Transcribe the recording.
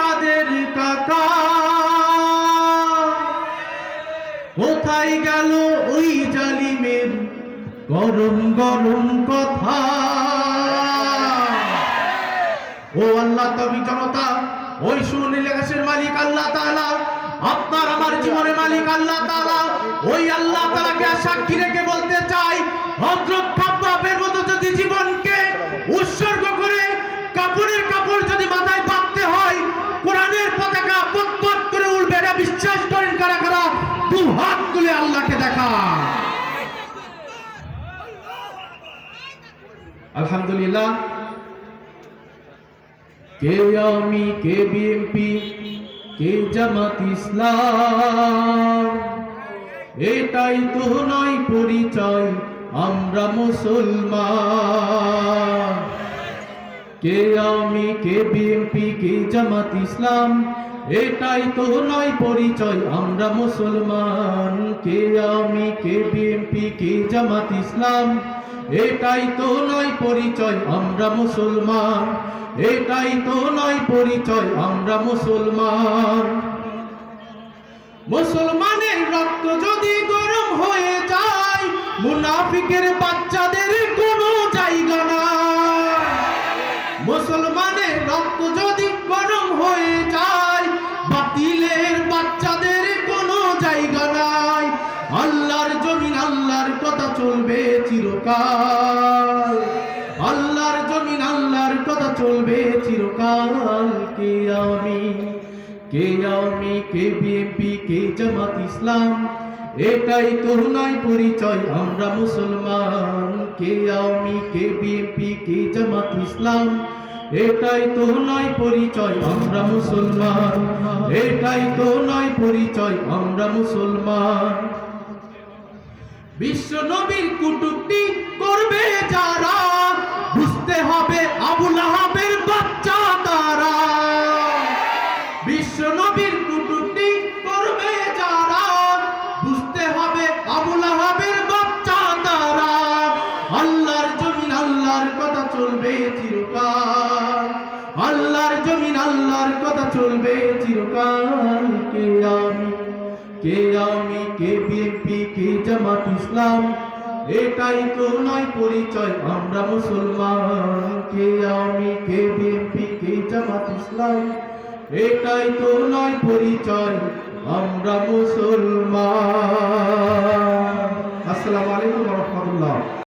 কাদের কাকা কোথায় গেল ওই জালিমের গরম গরম কথা? ও আল্লাহ তবে জনতা, ওই সুনীল মালিক আল্লাহ তাআলা, আপনার আমার জীবনের মালিক আল্লাহ তাআলা, ওই আল্লাহ তাআলাকে সাক্ষী রেখে আলহামদুলিল্লাহ। কে আমি, কে বিএনপি, কে জামাত ইসলাম? এটাই তো নয় পরিচয়, আমরা মুসলমান। কে আমি, কে বিএনপি, কে জামাত ইসলাম, এটাই তো নয় পরিচয়, আমরা মুসলমান। কে আমি, কে বিএনপি, কে জামাত ইসলাম এটাই তো নয় পরিচয়, আমরা মুসলমান। এটাই তো নয় পরিচয়, আমরা মুসলমান। মুসলমানের রক্ত যদি গরম হয়ে যায়, মুনাফিকের বাচ্চাদের আল্লাহর কথা চলবে চিরকাল। আল্লাহর জমিন আল্লাহর কথা চলবে চিরকাল। কে আমি? কে আমি? কে বিএনপি? কে জামাত ইসলাম? এটাই তো নয় পরিচয়, আমরা মুসলমান। কে আমি? কে বিএনপি? কে জামাত ইসলাম? এটাই তো নয় পরিচয়, আমরা মুসলমান। এটাই তো নয় পরিচয়, আমরা মুসলমান। বিশ্ব নবীর কুটুক্তি করবে যারা, বুঝতে হবে আবুল আহাবের বাচ্চা তারা। বিশ্ব নবীর কুটুক্তি করবে যারা, বুঝতে হবে আবুল আহাবের বাচ্চা তারা। আল্লাহর জমিন, আল্লাহর কথা চলবে চিরকাল। আল্লাহর জমিন, আল্লাহর কথা চলবে চিরকাল কে কে আমি কে বিএনপি, কে জামাত ইসলাম, এটাই তো নয় পরিচয়, আমরা মুসলমান। কে আমি কে বিএনপি, কে জামাত ইসলাম, এটাই তো নয় পরিচয়, আমরা মুসলমান।